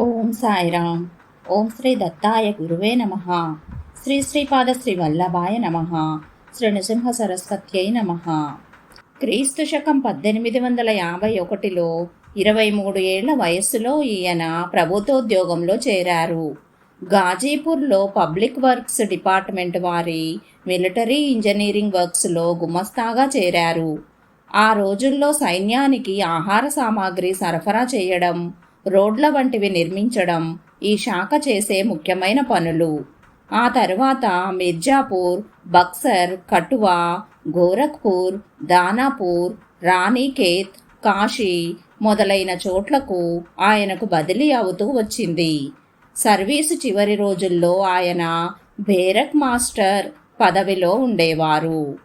ఓం సాయిరామ్. ఓం శ్రీ దత్తాయ గురువే నమ. శ్రీ శ్రీపాద శ్రీ వల్లభాయ నమ. శ్రీ నృసింహ సరస్వత్యై నమ. క్రీస్తు శకం పద్దెనిమిది వందల యాభై ఒకటిలో ఇరవై మూడు ఏళ్ళ వయస్సులో ఈయన ప్రభుత్వోద్యోగంలో చేరారు. గాజీపూర్లో పబ్లిక్ వర్క్స్ డిపార్ట్మెంట్ వారి మిలిటరీ ఇంజనీరింగ్ వర్క్స్లో గుమస్తాగా చేరారు. ఆ రోజుల్లో సైన్యానికి ఆహార సామాగ్రి సరఫరా చేయడం రోడ్ల వంటివి నిర్మించడం ఈ శాఖ చేసే ముఖ్యమైన పనులు. ఆ తర్వాత మిర్జాపూర్ బక్సర్ కటువా గోరఖ్పూర్ దానాపూర్ రాణికేత్ కాశీ మొదలైన చోట్లకు ఆయనకు బదిలీ అవుతూ వచ్చింది. సర్వీసు చివరి రోజుల్లో ఆయన బేరక్ మాస్టర్ పదవిలో ఉండేవారు.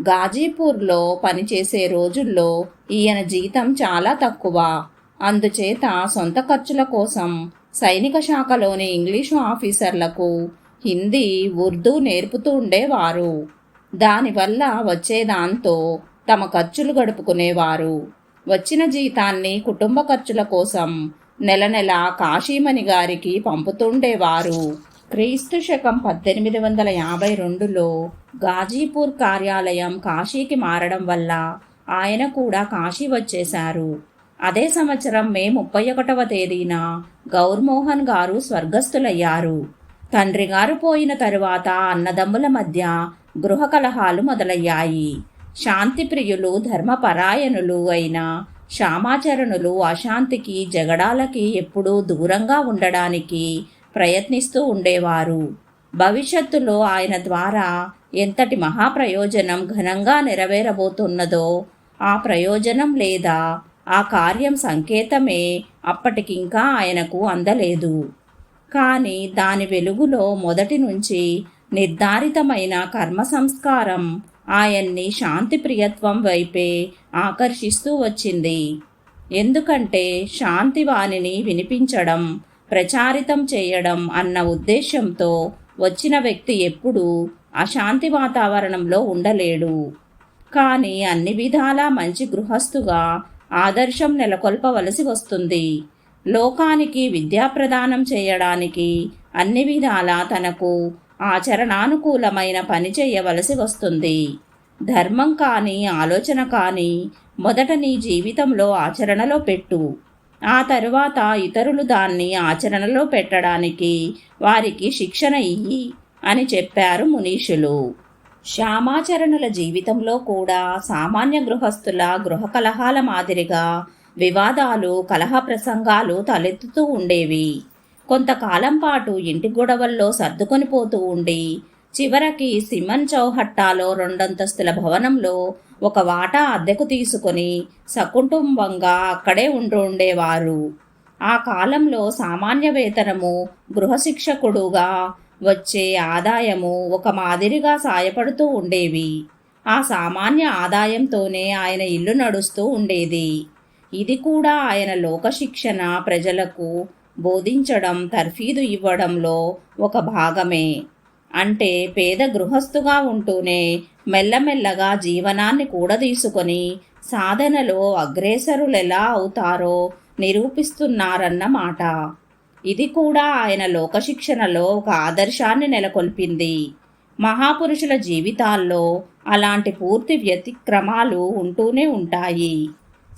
గాజీపూర్లో పనిచేసే రోజుల్లో ఈయన జీతం చాలా తక్కువ. అందుచేత సొంత ఖర్చుల కోసం సైనిక శాఖలోని ఇంగ్లీషు ఆఫీసర్లకు హిందీ ఉర్దూ నేర్పుతూ ఉండేవారు. దానివల్ల వచ్చేదాంతో తమ ఖర్చులు గడుపుకునేవారు. వచ్చిన జీతాన్ని కుటుంబ ఖర్చుల కోసం నెల నెల కాశీమణి గారికి పంపుతుండేవారు. క్రీస్తు శకం పద్దెనిమిది వందల యాభై రెండులో గాజీపూర్ కార్యాలయం కాశీకి మారడం వల్ల ఆయన కూడా కాశీ వచ్చేశారు. అదే సంవత్సరం మే ముప్పై ఒకటవ తేదీన గౌర్మోహన్ గారు స్వర్గస్థులయ్యారు. తండ్రి గారు పోయిన తరువాత అన్నదమ్ముల మధ్య గృహ కలహాలు మొదలయ్యాయి. శాంతి ప్రియులు ధర్మపరాయణులు అయిన శ్యామాచరణులు అశాంతికి జగడాలకి ఎప్పుడూ దూరంగా ఉండడానికి ప్రయత్నిస్తూ ఉండేవారు. భవిష్యత్తులో ఆయన ద్వారా ఎంతటి మహాప్రయోజనం ఘనంగా నెరవేరబోతున్నదో ఆ ప్రయోజనం లేదా ఆ కార్యం సంకేతమే. అప్పటికింకా ఆయనకు అందలేదు. కానీ దాని వెలుగులో మొదటి నుంచి నిర్ధారితమైన కర్మ సంస్కారం ఆయన్ని శాంతి ప్రియత్వం వైపే ఆకర్షిస్తూ వచ్చింది. ఎందుకంటే శాంతి వాణిని వినిపించడం ప్రచారితం చేయడం అన్న ఉద్దేశంతో వచ్చిన వ్యక్తి ఎప్పుడూ అశాంతి వాతావరణంలో ఉండలేడు. కానీ అన్ని విధాలా మంచి గృహస్థుగా ఆదర్శం నెలకొల్పవలసి వస్తుంది. లోకానికి విద్యా ప్రదానం చేయడానికి అన్ని విధాలా తనకు ఆచరణానుకూలమైన పని చేయవలసి వస్తుంది. ధర్మం కానీ ఆలోచన కానీ మొదట నీ జీవితంలో ఆచరణలో పెట్టు. ఆ తరువాత ఇతరులు దాన్ని ఆచరణలో పెట్టడానికి వారికి శిక్షణ ఇయ్యి అని చెప్పారు మునీషులు. శ్యామాచరణుల జీవితంలో కూడా సామాన్య గృహస్థుల గృహ కలహాల మాదిరిగా వివాదాలు కలహ ప్రసంగాలు తలెత్తుతూ ఉండేవి. కొంతకాలం పాటు ఇంటి గొడవల్లో సర్దుకొని పోతూ ఉండి చివరికి సిమన్ చౌహట్టాలో రెండంతస్తుల భవనంలో ఒక వాటా అద్దెకు తీసుకొని సకుటుంబంగా అక్కడే ఉంటూ ఉండేవారు. ఆ కాలంలో సామాన్య వేతనము గృహశిక్షకుడుగా వచ్చే ఆదాయము ఒక మాదిరిగా సాయపడుతూ ఉండేవి. ఆ సామాన్య ఆదాయంతోనే ఆయన ఇల్లు నడుస్తూ ఉండేది. ఇది కూడా ఆయన లోకశిక్షణ ప్రజలకు బోధించడం తర్ఫీదు ఇవ్వడంలో ఒక భాగమే. అంటే పేద గృహస్థుగా ఉంటూనే మెల్లమెల్లగా జీవనాన్ని కూడా తీసుకొని సాధనలో అగ్రేసరులెలా అవుతారో నిరూపిస్తున్నారన్నమాట. ఇది కూడా ఆయన లోకశిక్షణలో ఒక ఆదర్శాన్ని నెలకొల్పింది. మహాపురుషుల జీవితాల్లో అలాంటి పూర్తి వ్యతిక్రమాలు ఉంటూనే ఉంటాయి.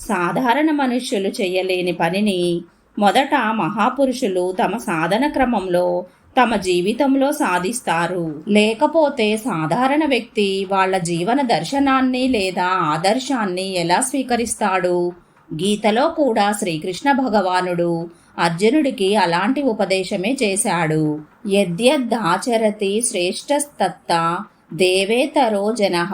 సాధారణ మనుష్యులు చేయలేని పనిని మొదట మహాపురుషులు తమ సాధన క్రమంలో తమ జీవితంలో సాధిస్తారు. లేకపోతే సాధారణ వ్యక్తి వాళ్ళ జీవన దర్శనాన్ని లేదా ఆదర్శాన్ని ఎలా స్వీకరిస్తాడు? గీతలో కూడా శ్రీకృష్ణ భగవానుడు అర్జునుడికి అలాంటి ఉపదేశమే చేశాడు. యద్యద్దాచరతి శ్రేష్టస్తత్త దేవేతరో జన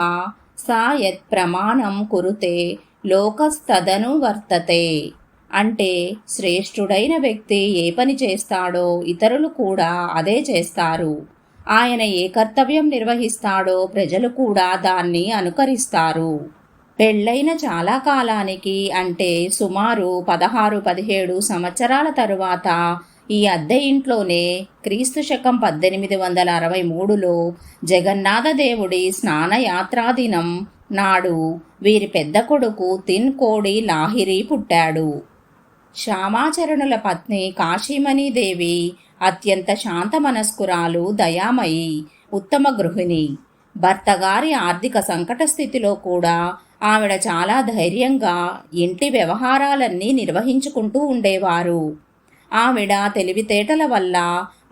సా యత్ ప్రమాణం కురుతే లోకస్తదను వర్తతే. అంటే శ్రేష్ఠుడైన వ్యక్తి ఏ పని చేస్తాడో ఇతరులు కూడా అదే చేస్తారు. ఆయన ఏ కర్తవ్యం నిర్వహిస్తాడో ప్రజలు కూడా దాన్ని అనుకరిస్తారు. పెళ్ళైన చాలా కాలానికి అంటే సుమారు పదహారు పదిహేడు సంవత్సరాల తరువాత ఈ అద్దె ఇంట్లోనే క్రీస్తు శకం పద్దెనిమిది వందల అరవై మూడులో జగన్నాథ దేవుడి నాడు వీరి పెద్ద కొడుకు తిన్ కోడి లాహిరి పుట్టాడు. శ్యామాచరణుల పత్ని కాశీమణిదేవి అత్యంత శాంత మనస్కురాలు దయామయి ఉత్తమ గృహిణి. భర్తగారి ఆర్థిక సంకట స్థితిలో కూడా ఆవిడ చాలా ధైర్యంగా ఇంటి వ్యవహారాలన్నీ నిర్వహించుకుంటూ ఉండేవారు. ఆవిడ తెలివితేటల వల్ల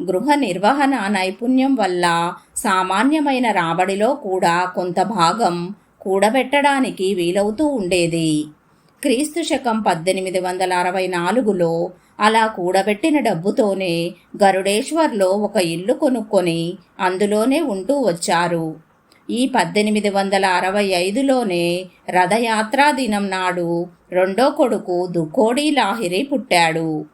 గృహ నిర్వహణ నైపుణ్యం వల్ల సామాన్యమైన రాబడిలో కూడా కొంత భాగం కూడబెట్టడానికి వీలవుతూ ఉండేది. క్రీస్తు శకం పద్దెనిమిది వందల అరవై నాలుగులో అలా కూడబెట్టిన డబ్బుతోనే గరుడేశ్వర్లో ఒక ఇల్లు కొనుక్కొని అందులోనే ఉంటూ వచ్చారు. ఈ పద్దెనిమిది వందల అరవై ఐదులోనే రథయాత్రా దినం నాడు రెండో కొడుకు దుకోడి లాహిరి పుట్టాడు.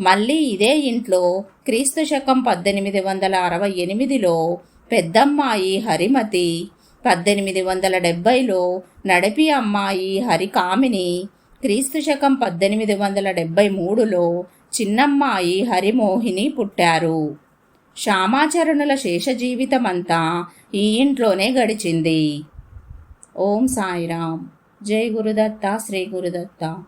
మళ్ళీ ఇదే ఇంట్లో క్రీస్తు శకం పద్దెనిమిది వందల అరవై ఎనిమిదిలో పెద్దమ్మాయి హరిమతి పద్దెనిమిది వందల డెబ్బైలో నడిపి అమ్మాయి హరికామిని క్రీస్తు శకం పద్దెనిమిది వందల డెబ్బై మూడులో చిన్నమ్మాయి హరిమోహిని పుట్టారు. శ్యామాచరణుల శేష జీవితమంతా ఈ ఇంట్లోనే గడిచింది. ఓం సాయిరామ్. జై గురుదత్త శ్రీ గురుదత్త.